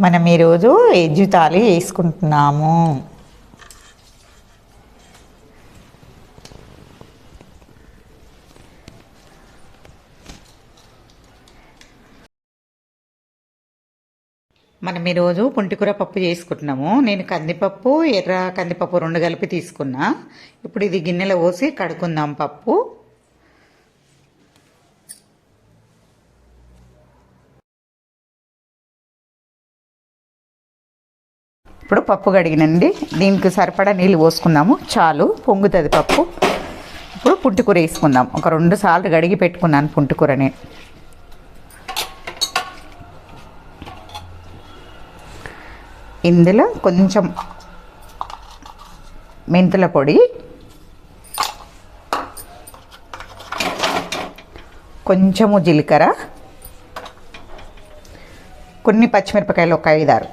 మనం ఈరోజు ఎజ్జు తాళి వేసుకుంటున్నాము. మనం ఈరోజు పుంటికూర పప్పు చేసుకుంటున్నాము. నేను కందిపప్పు ఎర్ర కందిపప్పు రెండు కలిపి తీసుకున్నా. ఇప్పుడు ఇది గిన్నెలో పోసి కడుక్కుందాం పప్పు. ఇప్పుడు పప్పు కడిగినండి. దీనికి సరిపడా నీళ్ళు పోసుకుందాము. చాలు పొంగుతుంది పప్పు. ఇప్పుడు పుంటికూర వేసుకుందాం. ఒక రెండు సార్లు కడిగి పెట్టుకున్నాను పుంటికూరని ఇందులో కొంచెం మెంతుల పొడి కొంచెము జీలకర్ర కొన్ని పచ్చిమిరపకాయలు ఒక ఐదారు.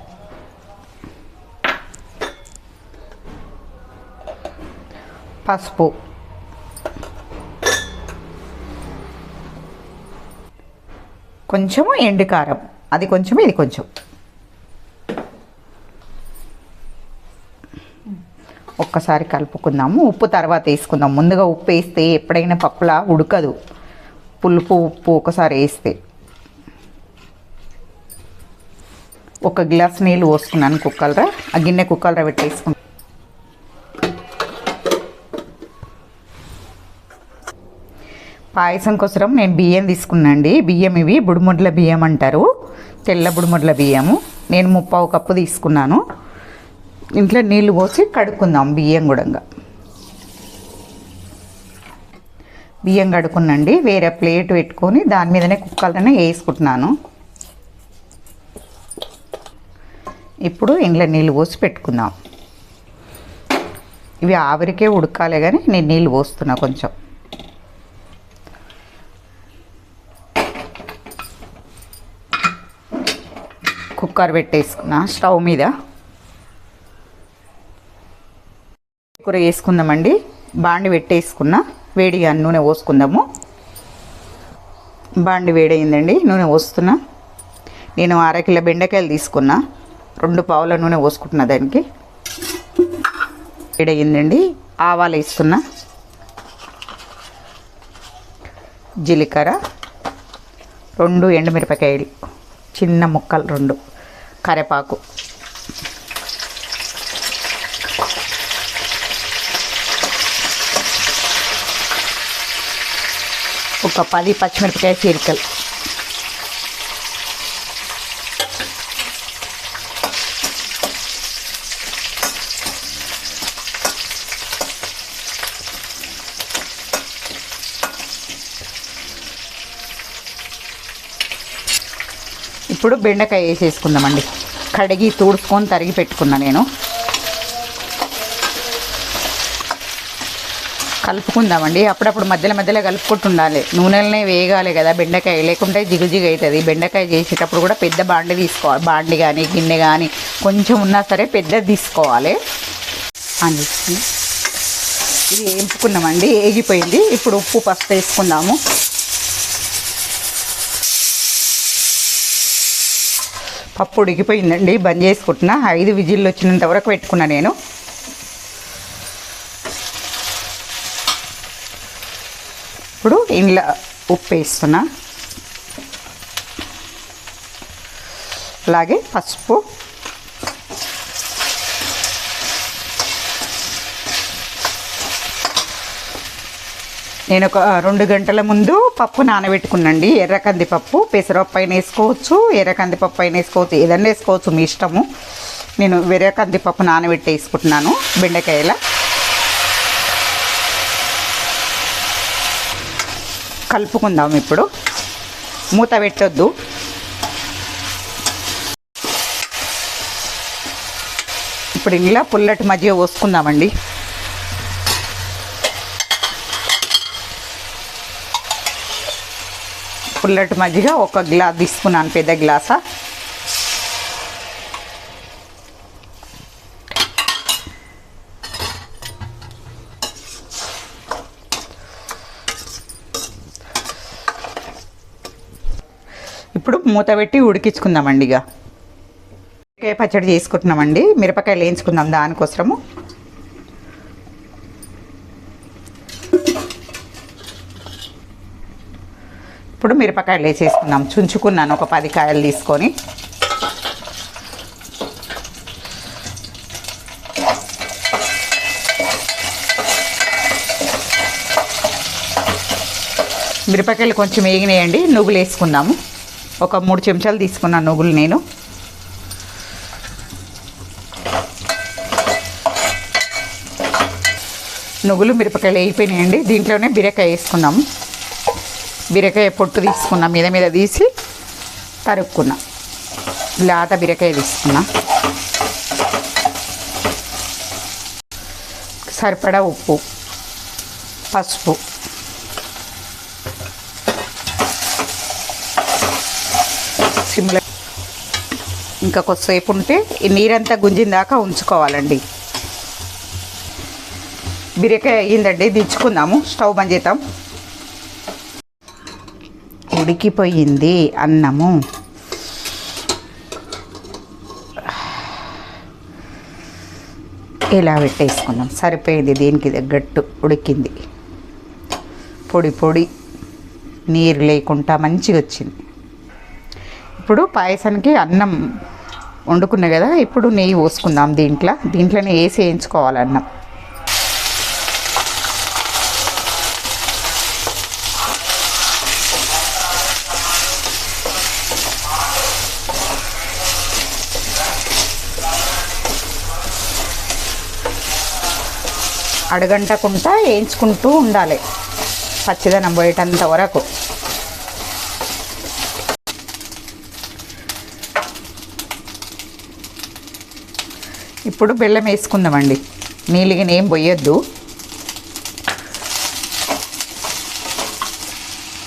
పసుపు. కొంచెము ఎండుకారం అది కొంచెం ఇది కొంచెం. ఒక్కసారి కలుపుకుందాము. ఉప్పు తర్వాత వేసుకుందాం. ముందుగా ఉప్పు వేస్తే ఎప్పుడైనా పప్పులా ఉడకదు. పులుపు ఉప్పు ఒకసారి వేస్తే. ఒక గ్లాస్ నీళ్ళు పోసుకున్నాను కుక్కలరా. ఆ గిన్నె కుక్కలరా పెట్టేసుకున్నాను పాయసం కోసం నేను బియ్యం తీసుకున్నాండి. బియ్యం ఇవి బుడిముడ్ల బియ్యం అంటారు. తెల్ల బుడిముడ్ల బియ్యము. నేను ముప్పావు కప్పు తీసుకున్నాను. ఇంట్లో నీళ్ళు పోసి కడుక్కుందాం బియ్యం కూడా బియ్యం కడుక్కునండి వేరే ప్లేట్ పెట్టుకొని దాని మీదనే కుక్కలనే వేసుకుంటున్నాను. ఇప్పుడు ఇంట్లో నీళ్ళు పోసి పెట్టుకుందాం. ఇవి ఆవిరికే ఉడకాలి కానీ నేను నీళ్ళు పోస్తున్నా కొంచెం. కుక్కర్ పెట్టేసుకున్నా స్టవ్ మీద. కూర వేసుకుందామండి. బాండి పెట్టేసుకున్నా వేడిగా నూనె పోసుకుందాము. బాండి వేడైందండి నూనె పోస్తున్నా. నేను అరకిలో బెండకాయలు తీసుకున్నా రెండు పావుల నూనె పోసుకుంటున్నా దానికి. వేడయిందండి ఆవాలు వేసుకున్నా జీలకర్ర రెండు ఎండుమిరపకాయలు. చిన్న ముక్కలు రెండు. కరివేపాకు ఒక పది పచ్చిమిరపకాయ చీరికలు. ఇప్పుడు బెండకాయ వేసేసుకుందామండి. కడిగి తుడుచుకొని తరిగి పెట్టుకున్నా నేను. కలుపుకుందామండి. అప్పుడప్పుడు మధ్యలో మధ్యలో కలుపుకుంటూ ఉండాలి నూనెలనే వేగాలి కదా బెండకాయ. లేకుంటే జిగుజిగు అవుతుంది. బెండకాయ చేసేటప్పుడు కూడా పెద్ద బాండి తీసుకోవాలి. బాండి కానీ గిన్నె కానీ కొంచెం ఉన్నా సరే పెద్దది తీసుకోవాలి. అని ఇది వేపుకున్నామండి ఏగిపోయింది. ఇప్పుడు ఉప్పు పసుపు వేసుకుందాము. పప్పు ఉడికిపోయిందండి. బంద్ చేసుకుంటున్నా. ఐదు విజిల్లు వచ్చినంత వరకు పెట్టుకున్నా నేను. ఇప్పుడు ఇంట్లో ఉప్పు వేస్తున్నా. అలాగే పసుపు. నేను ఒక రెండు గంటల ముందు పప్పు నానబెట్టుకున్నాండి. ఎర్ర కందిపప్పు పెసరపప్పు అయినా వేసుకోవచ్చు ఎర్ర కందిపప్పు అయినా వేసుకోవచ్చు ఏదన్నా వేసుకోవచ్చు మీ ఇష్టము. నేను వేరే కందిపప్పు నానబెట్టి వేసుకుంటున్నాను బెండకాయల. కలుపుకుందాం ఇప్పుడు. మూత పెట్టొద్దు. ఇప్పుడు ఇలా పుల్లటి మజ్జిగ పోసుకుందామండి. పుల్లటి మజ్జిగ ఒక గ్లాస్ తీసుకున్నాను పెద్ద గ్లాసా. ఇప్పుడు మూత పెట్టి ఉడికించుకుందామండి ఇక. పచ్చడి చేసుకుంటున్నామండి. మిరపకాయలు వేయించుకుందాం దానికోసము. ఇప్పుడు మిరపకాయలు వేసేసుకున్నాం చుంచుకున్నాను ఒక పది కాయలు తీసుకొని. మిరపకాయలు కొంచెం వేగినాయండి నువ్వులు వేసుకుందాము. ఒక మూడు చెంచాలు తీసుకున్నాను నువ్వులు నేను. నువ్వులు మిరపకాయలు వేగిపోయినాయండి. దీంట్లోనే బీరకాయ వేసుకుందాము. బీరకాయ పొట్టు తీసుకున్నా మీద మీద తీసి తరుక్కున్నా. లేత బీరకాయ తీసుకున్నా. సరిపడా ఉప్పు పసుపు. సిమ్లో ఇంకా కొద్దిసేపు ఉంటే ఈ నీరంతా గుంజిన దాకా ఉంచుకోవాలండి. బీరకాయ అయ్యిందండి దించుకుందాము స్టవ్ బంద్ చేద్దాం. ఉడికిపోయింది అన్నము. ఇలా పెట్టేసుకుందాం సరిపోయింది దీనికి తగ్గట్టు ఉడికింది. పొడి పొడి నీరు లేకుండా మంచిగా వచ్చింది. ఇప్పుడు పాయసానికి అన్నం వండుకున్నా కదా ఇప్పుడు నెయ్యి పోసుకుందాం దీంట్లో. దీంట్లోనే వేసి వేయించుకోవాలి అడగంటకుండా వేయించుకుంటూ ఉండాలి పచ్చిదనం పోయేటంత వరకు. ఇప్పుడు బెల్లం వేసుకుందామండి. నీళ్ళకి ఏం పోయొద్దు.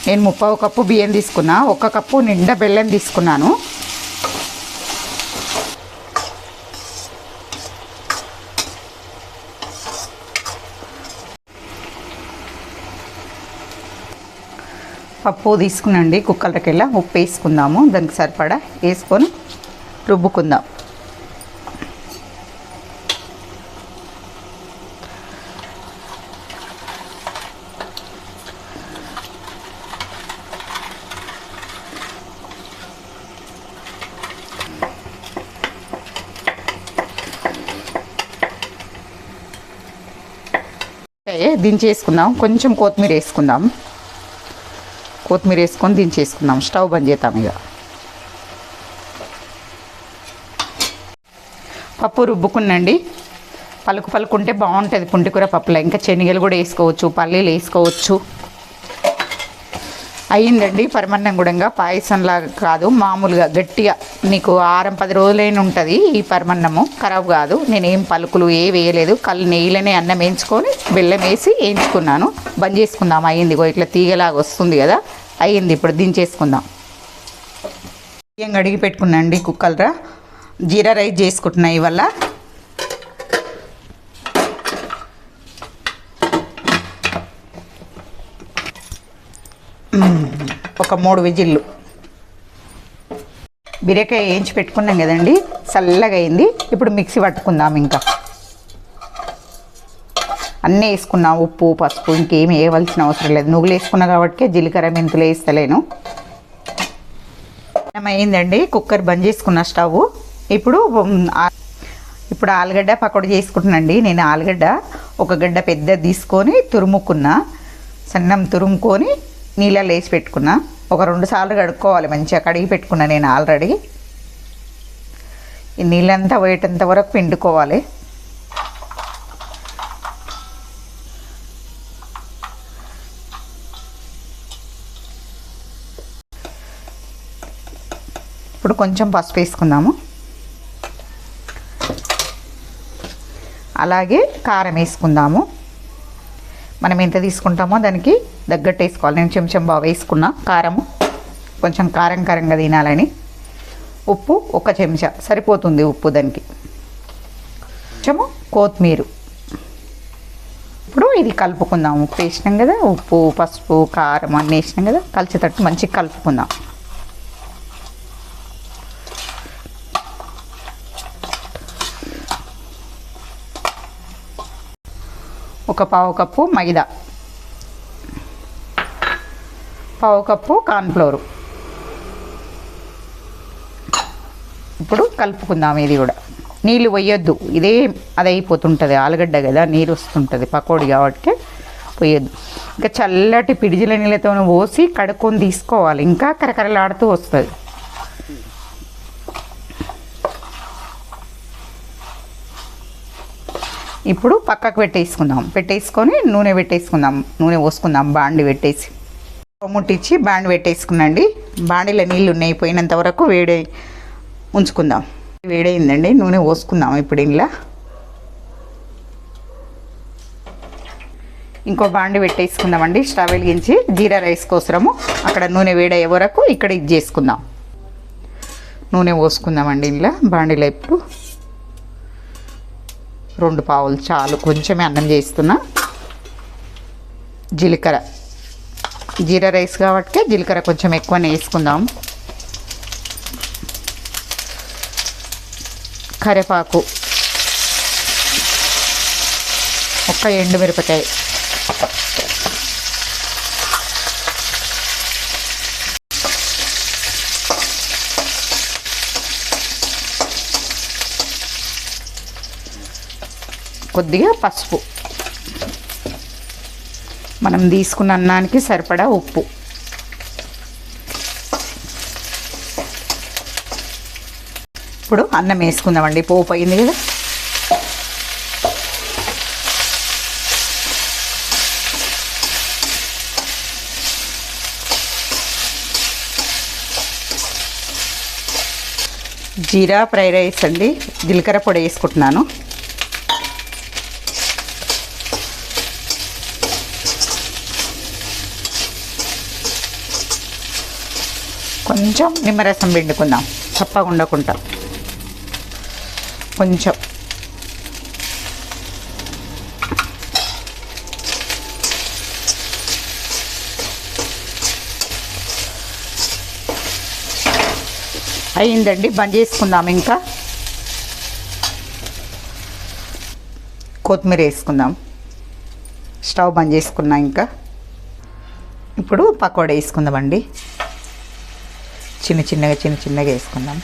నేను ముప్పావు కప్పు బియ్యం తీసుకున్నా ఒక కప్పు నిండా బెల్లం తీసుకున్నాను. పప్పు తీసుకునండి కుక్కలకెళ్ళ ఉప్పు వేసుకుందాము దానికి సరిపడా వేసుకొని రుబ్బుకుందాం. దించి దించేసుకుందాం కొంచెం కొత్తిమీర వేసుకుందాం. కొత్తిమీర వేసుకొని దించేసుకుందాం. స్టవ్ బంద్ చేద్దాం ఇక. పప్పు రుబ్బుకున్నండి. పలుకు పలుకుంటే బాగుంటుంది పుంటికూర పప్పులో. ఇంకా శనగలు కూడా వేసుకోవచ్చు పల్లీలు వేసుకోవచ్చు. అయ్యిందండి పరమన్నం కూడా పాయసంలాగా కాదు మామూలుగా గట్టిగా. నీకు ఆరం పది రోజులైన ఉంటుంది ఈ పరమన్నము. ఖరాబ్ కాదు నేనేం పలుకులు ఏ వేయలేదు. కళ్ళు నెయ్యిలోనే అన్నం వేయించుకొని బెల్లం వేసి వేయించుకున్నాను. బంద్ చేసుకుందాం అయ్యింది. ఇట్లా తీగలాగా వస్తుంది కదా అయ్యింది. ఇప్పుడు దించేసుకుందాం. బియ్యం కడిగి పెట్టుకున్నాండి కుక్కలరా. జీరా రైస్ చేసుకుంటున్నా ఇవల్ల ఒక మూడు విజిల్లు. బీరకాయ వేయించి పెట్టుకున్నాం కదండి చల్లగా అయింది. ఇప్పుడు మిక్సీ పట్టుకుందాం ఇంకా. అన్నీ వేసుకున్నాం ఉప్పు పసుపు ఇంకేమి వేయవలసిన అవసరం లేదు. నువ్వులు వేసుకున్నా కాబట్టి జీలకర్ర మెంతులు వేస్తలేను. ఏమైందండి అయిందండి కుక్కర్ బంద్ చేసుకున్న స్టవ్. ఇప్పుడు ఇప్పుడు ఆలుగడ్డ పకోడీ చేసుకుంటున్నాండి నేను ఆలుగడ్డ ఒక గడ్డ పెద్ద తీసుకొని తురుముకున్నా. సన్నం తురుముకొని నీళ్ళలో వేసి పెట్టుకున్నా. ఒక రెండు సార్లు కడుక్కోవాలి మంచిగా కడిగి పెట్టుకున్నా నేను ఆల్రెడీ ఈ నీళ్ళంతా పోయేటంత వరకు పిండుకోవాలి. ఇప్పుడు కొంచెం పసుపు వేసుకుందాము. అలాగే కారం వేసుకుందాము. మనం ఎంత తీసుకుంటామో దానికి తగ్గట్టు వేసుకోవాలి. నేను చెంచం బాగా వేసుకున్నా కారము. కొంచెం కారం కారంగా తినాలని. ఉప్పు ఒక చెంచా. సరిపోతుంది ఉప్పు దానికి. కొంచెము కొత్తిమీర. ఇప్పుడు ఇది కలుపుకుందాం. ఉప్పు వేసినాం కదా ఉప్పు పసుపు కారం అన్నీ వేసినాం కదా కలిసేటట్టు మంచిగా కలుపుకుందాం. ఒక పావు కప్పు మైదా. పావు కప్పు కార్న్ఫ్లోరు. ఇప్పుడు కలుపుకుందాం ఇది కూడా. నీళ్ళు పోయొద్దు. ఇదే అది అయిపోతుంటుంది ఆలుగడ్డ కదా నీరు వస్తుంటుంది పకోడీ కాబట్టి పోయొద్దు. ఇంకా చల్లటి పిడిజిల నీళ్ళతో పోసి కడుక్కొని తీసుకోవాలి. ఇంకా కరకరలాడుతూ వస్తుంది. ఇప్పుడు పక్కకు పెట్టేసుకుందాం. పెట్టేసుకొని నూనె పెట్టేసుకుందాం. నూనె పోసుకుందాం బాండి పెట్టేసి. ముట్టించి బాండి పెట్టేసుకున్నాండి. బాండిలో నీళ్ళు ఉన్నాయి పోయినంత వరకు వేడి ఉంచుకుందాం. వేడైందండి నూనె పోసుకుందాం ఇప్పుడు ఇంట్లో ఇంకో బాండి పెట్టేసుకుందామండి స్టవ్ వెలిగించి జీరా రైస్ కోసరము. అక్కడ నూనె వేడయ్యే వరకు ఇక్కడ ఇది చేసుకుందాం. నూనె పోసుకుందామండి ఇంట్లో బాండీలో ఇప్పుడు. రెండు పావులు చాలు. కొంచెమే అన్నం చేస్తున్నా. జీలకర్ర. జీరా రైస్ కాబట్టి జీలకర్ర కొంచెం ఎక్కువనే వేసుకుందాం. కరివేపాకు. ఒక్క ఎండుమిరపకాయ. కొద్దిగా పసుపు. మనం తీసుకున్న అన్నానికి సరిపడా ఉప్పు. ఇప్పుడు అన్నం వేసుకుందామండి. పోపు అయింది కదా? జీరా ఫ్రై రైస్ అండి. జీలకర్ర పొడి వేసుకుంటున్నాను. కొంచెం నిమ్మరసం పిండుకుందాం. చప్పగా ఉండకుండా. కొంచెం. అయిందండి బంద్ చేసుకుందాం ఇంకా. కొత్తిమీర వేసుకుందాం. స్టవ్ బంద్ చేసుకున్నా ఇంకా. ఇప్పుడు పకోడా వేసుకుందామండి. చిన్న చిన్నగా చిన్న చిన్నగా వేసుకుందాం.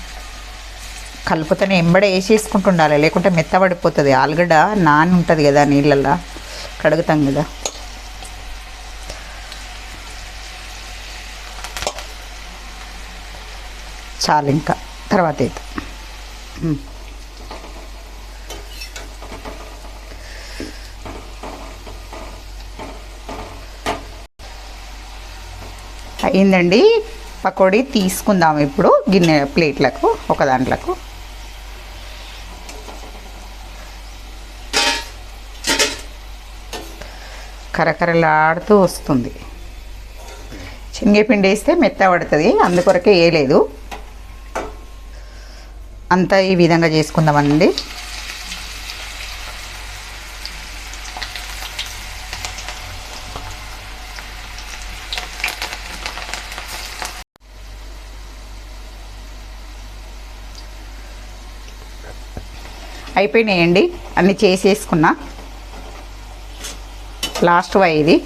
కలుపుతూనే ఎంబడ వేసేసుకుంటుండాలి లేకుంటే మెత్తబడిపోతుంది. ఆలుగడ్డ నాని ఉంటుంది కదా నీళ్ళల్లో కడుగుతాం కదా. చాలు ఇంకా తర్వాత అయితే. అయిందండి పకోడీ తీసుకుందాం ఇప్పుడు గిన్నె ప్లేట్లకు ఒక దాంట్లకు. కరకరలాడుతూ వస్తుంది. శనగపిండి వేస్తే మెత్త పడుతుంది అందుకొరకే వేయలేదు. అంతా ఈ విధంగా చేసుకుందామండి. అయిపోయినాయండి. అన్నీ చేసేసుకున్నా. లాస్ట్ వై ఇది.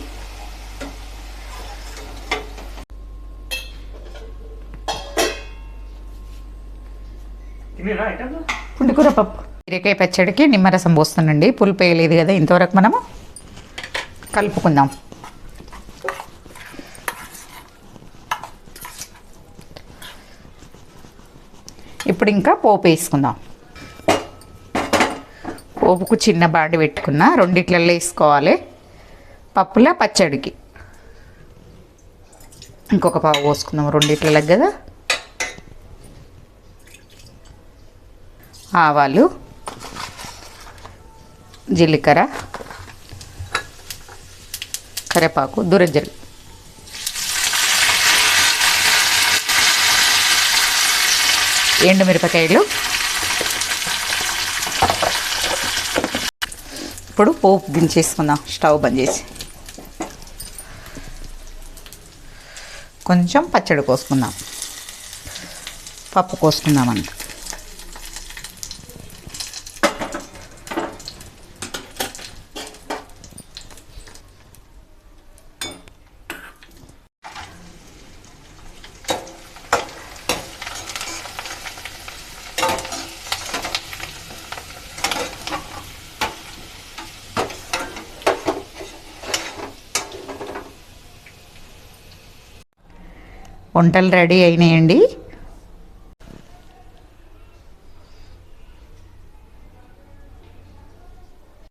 పుండికూర పప్పు. బీరకాయ పచ్చడికి నిమ్మరసం పోస్తానండి. పులుపు వేయలేదు కదా ఇంతవరకు మనము. కలుపుకుందాం. ఇప్పుడు ఇంకా పోపు వేసుకుందాం. పోపుకు చిన్న బాండి పెట్టుకున్న రెండిట్లలో వేసుకోవాలి. పప్పుల పచ్చడికి. ఇంకొక పావు పోసుకుందాం రెండిట్లలో కదా. ఆవాలు జీలకర్ర కరివేపాకు దురజలు ఎండుమిరపకాయలు ఇప్పుడు పోపు దించేసుకుందాం. స్టవ్ బంద్ చేసి. కొంచెం పచ్చడి కోసుకుందాం. పప్పు కోసుకుందామంట వంటలు రెడీ అయినాయండి.